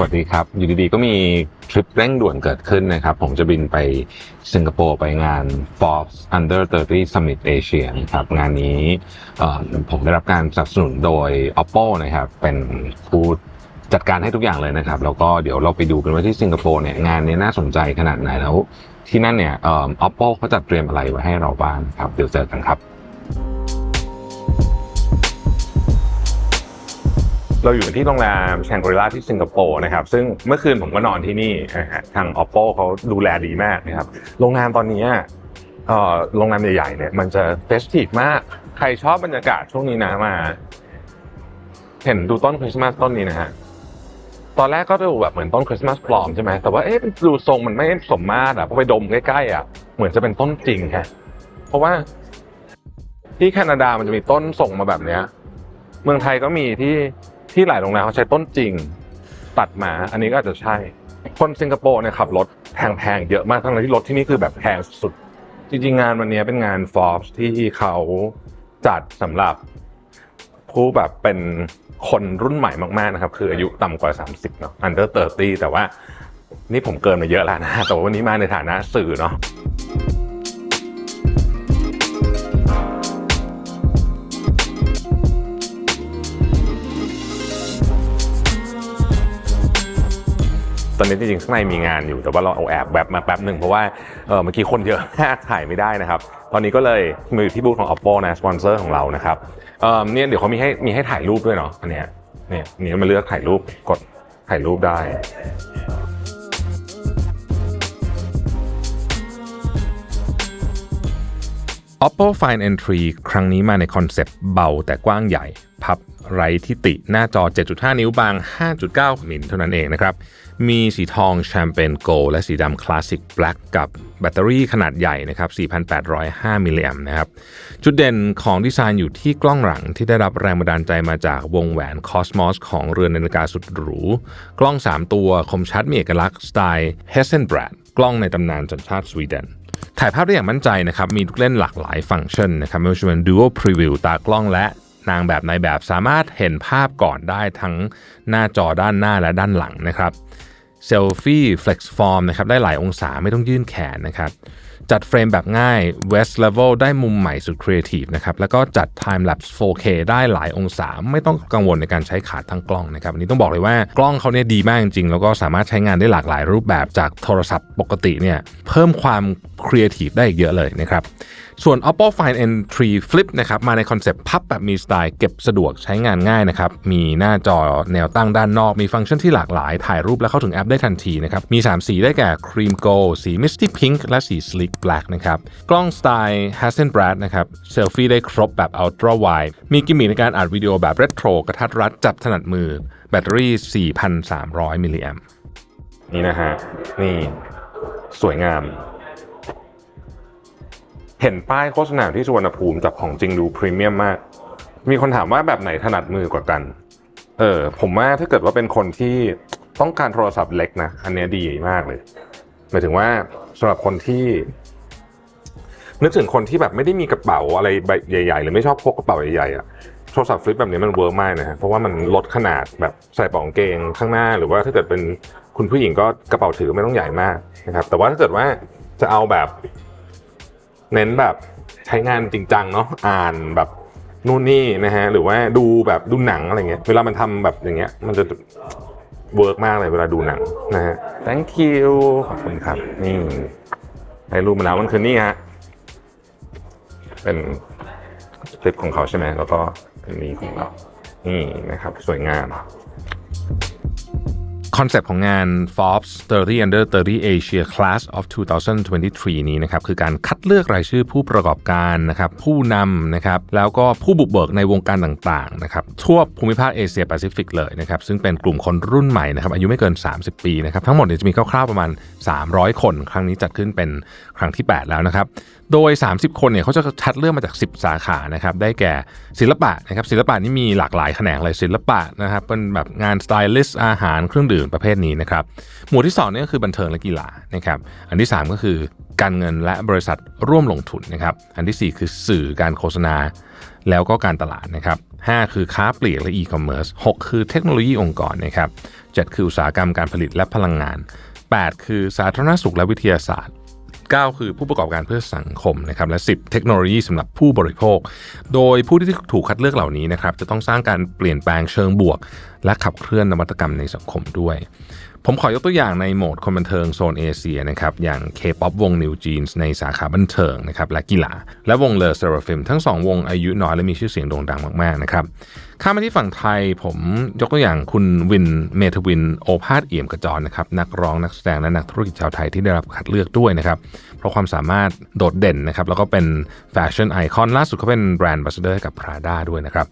สวัสดีครับ อยู่ดีๆ ก็มีทริปเร่งด่วนเกิดขึ้นนะครับ ผมจะบินไปสิงคโปร์ไปงาน Forbes Under 30 Summit Asia นะครับ งานนี้ผมได้รับการสนับสนุนโดย Oppo นะครับ เป็นผู้จัดการให้ทุกอย่างเลยนะครับ แล้วก็เดี๋ยวเราไปดูกันว่าที่สิงคโปร์เนี่ยงานนี้น่าสนใจขนาดไหนแล้ว ที่นั่นเนี่ยออ Oppo เขาจัดเตรียมอะไรไว้ให้เราบ้างครับ เดี๋ยวเจอกันครับ เราอยู่ที่โรงแรมแชงกรีลาที่สิงคโปร์นะครับ ซึ่งเมื่อคืนผมก็นอนที่นี่นะฮะทาง oppo เขาดูแลดีมากนะครับ โรงแรมตอนนี้โรงแรมใหญ่ๆเนี่ย มันจะเฟสทีฟมาก ใครชอบบรรยากาศช่วงนี้นะมา เห็นดูต้นคริสต์มาสต้นนี้นะฮะตอนแรกก็ดูแบบเหมือนต้นคริสต์มาสปลอมใช่ไหมแต่ว่าเอ๊ะดูทรงมันไม่สมมาตรอะพอไปดมใกล้ๆอะเหมือนจะเป็นต้นจริงฮะเพราะว่าที่แคนาดามันจะมีต้นส่งมาแบบเนี้ย เมืองไทยก็มีที่ ที่หลายโรงแรมเขาใช้ต้นจริง ตัดมาอันนี้ก็อาจจะใช่ คนสิงคโปร์เนี่ยขับรถแพงๆเยอะมากทั้งที่รถที่นี่คือแบบแพงสุด จริงๆงานวันนี้เป็นงาน Forbes ที่เขาจัดสำหรับผู้แบบเป็นคนรุ่นใหม่มากๆนะครับ คืออายุต่ำกว่า 30 เนาะ under 30 แต่ว่านี่ผมเกินมาเยอะแล้วนะ แต่ว่าวันนี้มาในฐานะสื่อเนาะ ตอนนี้จริงๆข้างในมีงานอยู่แต่ว่าเราเอาแอบแบบมาแป๊บหนึ่งเพราะว่าเออเมื่อกี้คนเยอะมากถ่ายไม่ได้นะครับ ตอนนี้ก็เลยมาอยู่ที่บูธของ Oppo นะสปอนเซอร์ของเรานะครับเออเนี่ยเดี๋ยวเขามีให้มีให้ถ่ายรูปด้วยเนาะอันเนี้ยเนี่ยนี่มาเลือกถ่ายรูปกดถ่ายรูปได้ Oppo Find Entry ครั้งนี้มาในคอนเซปต์เบาแต่กว้างใหญ่ พับไร้ที่ติหน้าจอ 7.5 นิ้วบาง 5.9 มิลเท่านั้นเองนะครับ มีสีทองแชมเปญโกลและสีดำคลาสสิกแบล็กกับแบตเตอรี่ขนาดใหญ่นะครับ 4,805 มิลลิแอมนะครับ จุดเด่นของดีไซน์อยู่ที่กล้องหลังที่ได้รับแรงบันดาลใจมาจากวงแหวน Cosmos ของเรือนนาฬิกาสุดหรู กล้อง 3 ตัวคมชัดมีเอกลักษณ์สไตล์ h e s s e n b r a d กล้องในตำนานสัญชาติสวีเดน ถ่ายภาพได้อย่างมั่นใจนะครับ มีลูกเล่นหลากหลายฟังก์ชันนะครับไม่ว่าจะเป็น Dual Preview ตากล้องและนางแบบในแบบสามารถเห็นภาพก่อนได้ทั้งหน้าจอด้านหน้าและด้านหลังนะครับเซลฟี่ Flex Form นะครับได้หลายองศาไม่ต้องยื่นแขนนะครับ จัดเฟรมแบบง่าย West Level ได้มุมใหม่สุดครีเอทีฟนะครับ แล้วก็จัด Time Lapse 4K ได้หลายองศา ไม่ต้องกังวลในการใช้ขาทั้งกล้องนะครับอันนี้ต้องบอกเลยว่ากล้องเขาเนี่ยดีมากจริงๆ แล้วก็สามารถใช้งานได้หลากหลายรูปแบบจากโทรศัพท์ปกติเนี่ยเพิ่มความครีเอทีฟได้อีกเยอะเลยนะครับ ส่วน Oppo Find N3 Flip นะครับมาในคอนเซปต์พับแบบมีสไตล์เก็บสะดวกใช้งานง่ายนะครับมีหน้าจอแนวตั้งด้านนอกมีฟังก์ชันที่หลากหลาย ถ่ายรูปและเข้าถึงแอปได้ทันทีนะครับมี 3 สีได้แก่ Cream Gold สี Misty Pink และสี Sleek Black นะครับกล้องสไตล์ Hasselblad นะครับเซลฟี่ได้ครบแบบ Ultra Wide มีกิมมิคในการอัดวิดีโอแบบเรโทรกระทัดรัดจับถนัดมือ แบตเตอรี่ 4,300 มิลลิแอมนี่นะฮะนี่สวยงาม เห็นป้ายโฆษณาที่สุวรรณภูมิจับของจริงดูพรีเมียมมาก มีคนถามว่าแบบไหนถนัดมือกว่ากัน เออผมว่าถ้าเกิดว่าเป็นคนที่ต้องการโทรศัพท์เล็กนะ อันเนี้ยดีมากเลยหมายถึงว่าสำหรับคนที่ นึกถึงคนที่แบบไม่ได้มีกระเป๋าอะไรใบใหญ่ๆ หรือไม่ชอบพกกระเป๋าใหญ่ๆอะโทรศัพท์ฟลิปแบบนี้มันเวิร์กมากนะฮะเพราะว่ามันลดขนาดแบบใส่ปล่องเกงข้างหน้า หรือว่าถ้าเกิดเป็นคุณผู้หญิงก็กระเป๋าถือไม่ต้องใหญ่มากนะครับแต่ว่าถ้าเกิดว่าจะเอาแบบ เน้นแบบใช้งานจริงจังเนาะอ่านแบบนู่นนี่นะฮะหรือว่าดูแบบดูหนังอะไรเงี้ยเวลามันทำแบบอย่างเงี้ยมันจะเวิร์กมากเลยเวลาดูหนังนะฮะ thank you ขอบคุณครับ นี่ได้รูปมาแล้วมันคือนี่ฮะเป็นคลิปของเขาใช่ไหมแล้วก็เป็นนี้ของเรานี่นะครับ สวยงาม คอนเซปต์ของงาน Forbes 30 Under 30 Asia Class of 2023 นี้นะครับคือการคัดเลือกรายชื่อผู้ประกอบการนะครับผู้นำนะครับแล้วก็ผู้บุกเบิกในวงการต่างๆนะครับทั่วภูมิภาคเอเชียแปซิฟิกเลยนะครับซึ่งเป็นกลุ่มคนรุ่นใหม่นะครับอายุไม่เกิน 30 ปีนะครับทั้งหมดเนี่ยจะมีคร่าวๆประมาณ 300 คน ครั้งนี้จัดขึ้นเป็นครั้งที่ 8 แล้วนะครับ โดย 30 คนเนี่ยเขาจะคัดเลือกมาจาก 10 สาขานะครับได้แก่ศิลปะนะครับศิลปะนี่มีหลากหลายแขนงเลยศิลปะนะครับเป็นแบบงานสไตลิสต์อาหารเครื่องดื่มประเภทนี้นะครับหมวดที่2เนี่ยก็คือบันเทิงและกีฬานะครับอันที่ 3 ก็คือการเงินและบริษัทร่วมลงทุนนะครับอันทีสี่ 4 คือสื่อการโฆษณา แล้วก็การตลาดนะครับ5คือค้าปลีกและอีคอมเมิร์ซ6คือเทคโนโลยีองค์กรนะครับ7คืออุตสาหกรรมการผลิตและพลังงาน 8 คือสาธารณสุขและวิทยาศาสตร์ 9 คือผู้ประกอบการเพื่อสังคมนะครับและ 10 เทคโนโลยีสำหรับผู้บริโภค โดยผู้ที่ถูกคัดเลือกเหล่านี้นะครับจะต้องสร้างการเปลี่ยนแปลงเชิงบวก และขับเคลื่อนนวัตกรรมในสังคมด้วย ผมขอยกตัวอย่างในโหมดคนบันเทิงโซนเอเชียนะครับอย่าง K-POP วง New Jeans ในสาขาบันเทิงนะครับและกีฬา และวงเลอเซอราฟิมทั้งสองวงอายุน้อยและมีชื่อเสียงโด่งดังมากๆนะครับข้ามมาที่ฝั่งไทยผมยกตัวอย่างคุณวินเมทวินโอภาสเอี่ยมกระจรนะครับนักร้องนักแสดงและนักธุรกิจชาวไทยที่ได้รับคัดเลือกด้วยนะครับเพราะความสามารถโดดเด่นนะครับแล้วก็เป็นแฟชั่นไอคอนล่าสุดเขาเป็นแบรนด์บัสเดอร์กับ Prada ด้วยนะครับ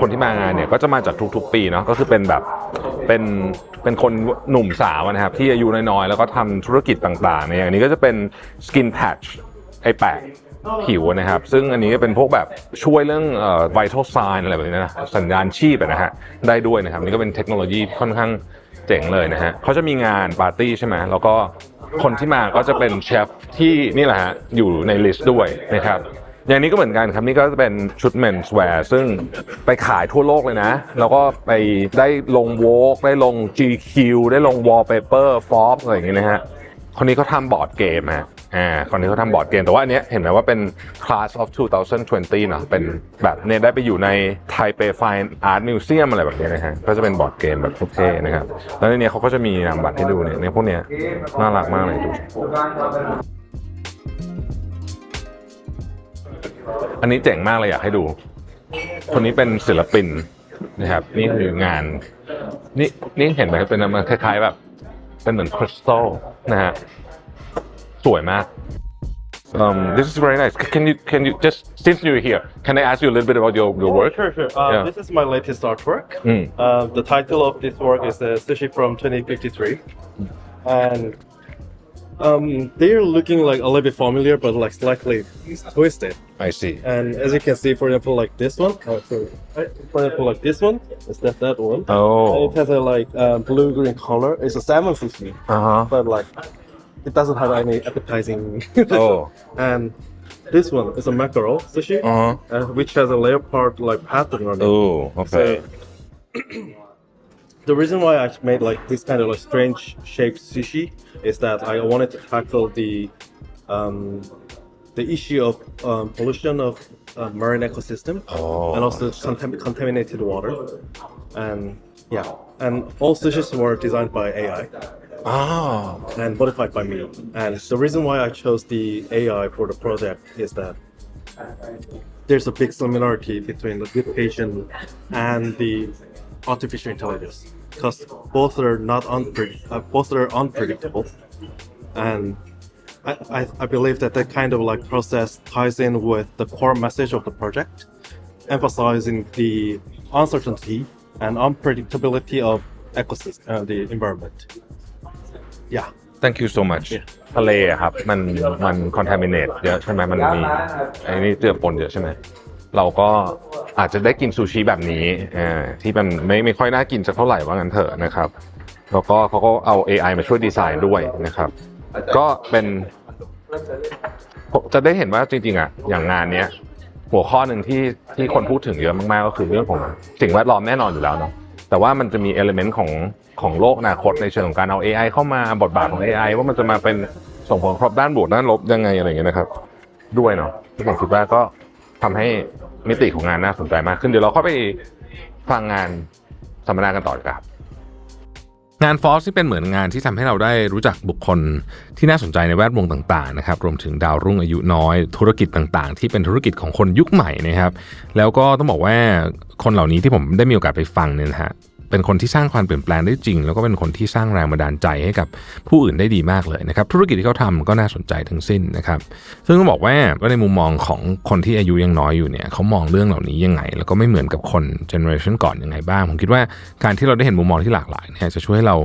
คนที่มางานเนี่ยก็จะมาจากทุกๆ ปีเนาะก็คือเป็นแบบเป็น เป็นคนหนุ่มสาวนะครับ ที่อายุน้อยๆ แล้วก็ทำธุรกิจต่างๆเนี่ยอย่างนี้ก็จะเป็น skin patch ไอแปะผิวนะครับ ซึ่งอันนี้ก็เป็นพวกแบบช่วยเรื่องเอ่อ vital sign อะไรแบบนี้นะสัญญาณชีพอะนะฮะได้ด้วยนะครับ นี่ก็เป็นเทคโนโลยีค่อนข้างเจ๋งเลยนะฮะเขาจะมีงานปาร์ตี้ใช่ไหมแล้วก็คนที่มาก็จะเป็นเชฟที่นี่แหละฮะอยู่ในลิสต์ด้วยนะครับ อย่างนี้ก็เหมือนกันครับนี่ก็จะเป็นชุด mens wear ซึ่งไปขายทั่วโลกเลยนะ แล้วก็ไปได้ลง Vogue ได้ลง GQ ได้ลง Wallpaper f o r b อะไรอย่างเงี้ยนะฮะคนนี้เขาทำบอร์ดเกมฮะอ่าคนนี้เขาทำบอร์ดเกม แต่ว่าอันเนี้ยเห็นไหมว่าเป็น class of 2020เนอะเป็นแบบเนี่ยได้ไปอยู่ใน Taipei Fine Art Museum อะไรแบบเนี้ยนะฮะก็จะเป็นบอร์ดเกมแบบเท่ๆนะครับ แล้วในเนี้ยเขาก็จะมีนามบัตรให้ดูเนี่ยเนี่ยพวกเนี้ยน่ารักมากเลยดู อันนี้เจ๋งมากเลยอยากให้ดู คนนี้เป็นศิลปินนะครับ นี่คืองาน นี่นี่เห็นไหมเป็นมันคล้าย ๆ แบบ เป็นเหมือนคริสตัลนะฮะสวยมาก Um, this is very nice. Can you can you just since you're here, can I ask you a little bit about your your work? Sure, sure. Uh, Yeah. This is my latest artwork. Mm. Uh, the title of this work is uh, Sushi from 2053. And um, they're looking like a little bit familiar, but like slightly twisted. I see. And as you can see, for example, like this one, oh, sorry. For example, like this one, is that that one? Oh. it has a like uh, blue green color. It's a salmon sushi, Uh huh. but like it doesn't have any appetizing. Oh. and this one is a mackerel sushi, Uh huh. uh, which has a leopard part like pattern on it. Oh. Okay. So the reason why I made like this kind of a strange shaped sushi is that I wanted to tackle the um, the issue of um, pollution of uh, marine ecosystem Oh, and also contam- contaminated water. And yeah. And all sushis were designed by AI Oh. and modified by me. And the reason why I chose the AI for the project is that there's a big similarity between the good patient and the artificial intelligence because both are not unpre- uh, both are unpredictable and I, I, I believe that that kind of like process ties in with the core message of the project emphasizing the uncertainty and unpredictability of ecosystem uh, the environment yeah Thank you so much ทะเลอะครับ มันมัน contaminate เยอะใช่ไหมมันมีไอ้นี่เจือปนเยอะใช่ไหม เราก็อาจจะได้กินซูชิแบบนี้ที่มันไม่ไม่ค่อยน่ากินสักเท่าไหร่ว่างั้นเถอะนะครับแล้วก็เขาก็เอา AI มาช่วยดีไซน์ด้วยนะครับ ก็เป็นจะได้เห็นว่าจริงๆอะอย่างงานเนี้ยหัวข้อหนึ่งที่ที่คนพูดถึงเยอะมากๆก็คือเรื่องของสิ่งแวดล้อมแน่นอนอยู่แล้วเนาะแต่ว่ามันจะมีเอลเมนต์ของของโลกอนาคตในเชิงของการเอา AI เข้ามาบทบาทของ AI ว่ามันจะมาเป็นส่งผลกระทบด้านบวกด้านลบยังไงอะไรอย่างเงี้ยนะครับ ด้วยเนาะผมคิดว่าก็ ทำให้มิติของงานน่าสนใจมากขึ้นเดี๋ยวเราเข้าไปฟังงานสัมมนากันต่อครับ งานฟอสที่เป็นเหมือนงานที่ทำให้เราได้รู้จักบุคคลที่น่าสนใจในแวดวงต่างๆนะครับรวมถึงดาวรุ่งอายุน้อย ธุรกิจต่างๆ ที่เป็นธุรกิจของคนยุคใหม่นะครับ แล้วก็ต้องบอกว่าคนเหล่านี้ที่ผมได้มีโอกาสไปฟังเนี่ยนะฮะ เป็นคนที่สร้างความเปลี่ยนแปลงได้จริง แล้วก็เป็นคนที่สร้างแรงบันดาลใจให้กับผู้อื่นได้ดีมากเลยนะครับ ธุรกิจที่เขาทำก็น่าสนใจทั้งสิ้นนะครับ ซึ่งต้องบอกว่าว่าในมุมมองของคนที่อายุยังน้อยอยู่เนี่ยเขามองเรื่องเหล่านี้ยังไง แล้วก็ไม่เหมือนกับคนเจเนอเรชันก่อนยังไงบ้าง ผมคิดว่าการที่เราได้เห็นมุมมองที่หลากหลายเนี่ยจะช่วยให้เรา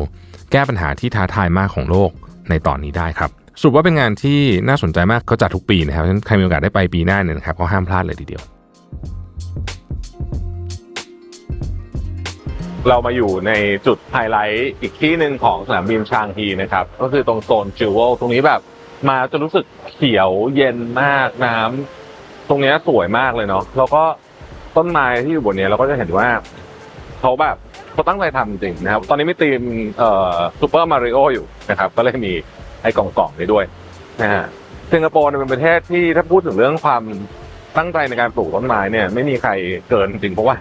แก้ปัญหาที่ท้าทายมากของโลกในตอนนี้ได้ครับสรุปว่าเป็นงานที่น่าสนใจมากเขาจัดทุกปีนะครับฉะนั้นใครมีโอกาสได้ไปปีหน้าเนี่ยนะครับก็ห้ามพลาดเลยทีเดียว เรามาอยู่ในจุดไฮไลท์อีกที่หนึ่งของสนามบินชางฮีนะครับ ก็คือตรงโซนจิวเวลตรงนี้แบบ มาจะรู้สึกเขียวเย็นมากน้ำตรงนี้สวยมากเลยเนาะแล้วก็ต้นไม้ที่อยู่บนนี้เราก็จะเห็นว่าเขาแบบเขาตั้งใจทำจริงนะครับ ตอนนี้มีทีมเอ่อซูเปอร์มาริโออยู่นะครับ ก็เลยมีไอ้กล่องๆนี้ด้วยนะฮะสิงคโปร์เป็นประเทศที่ถ้าพูดถึงเรื่องความตั้งใจในการปลูกต้นไม้เนี่ย ไม่มีใครเกินจริงเพราะว่า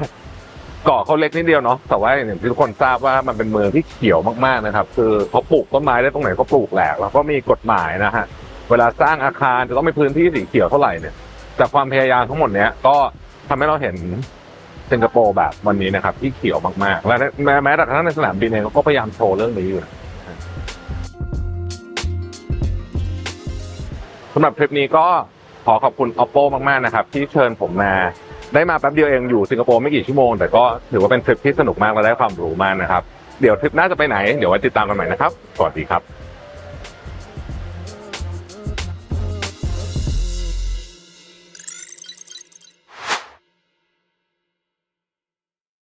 เกาะเขาเล็กนิดเดียวเนาะแต่ว่าอย่างที่ทุกคนทราบว่ามันเป็นเมืองที่เขียวมากๆนะครับ คือเขาปลูกต้นไม้ได้ตรงไหนก็ปลูกแหละแล้วก็มีกฎหมายนะฮะเวลาสร้างอาคารจะต้องมีพื้นที่สีเขียวเท่าไหร่เนี่ยจากความพยายามทั้งหมดเนี้ยก็ทำให้เราเห็นสิงคโปร์แบบวันนี้นะครับ ที่เขียวมากๆ และแม้แม้แต่กระทั่งในสนามบินเองเขาก็พยายามโชว์เรื่องนี้อยู่สำหรับทริปนี้ก็ขอขอบคุณ oppo มากๆนะครับ ที่เชิญผมมา ได้มาแป๊บเดียวเองอยู่สิงคโปร์ไม่กี่ชั่วโมง แต่ก็ถือว่าเป็นทริปที่สนุกมากและได้ความรู้มากนะครับ เดี๋ยวทริปหน้าจะไปไหน เดี๋ยวไว้ติดตามกันใหม่นะครับ สวัสดีครับ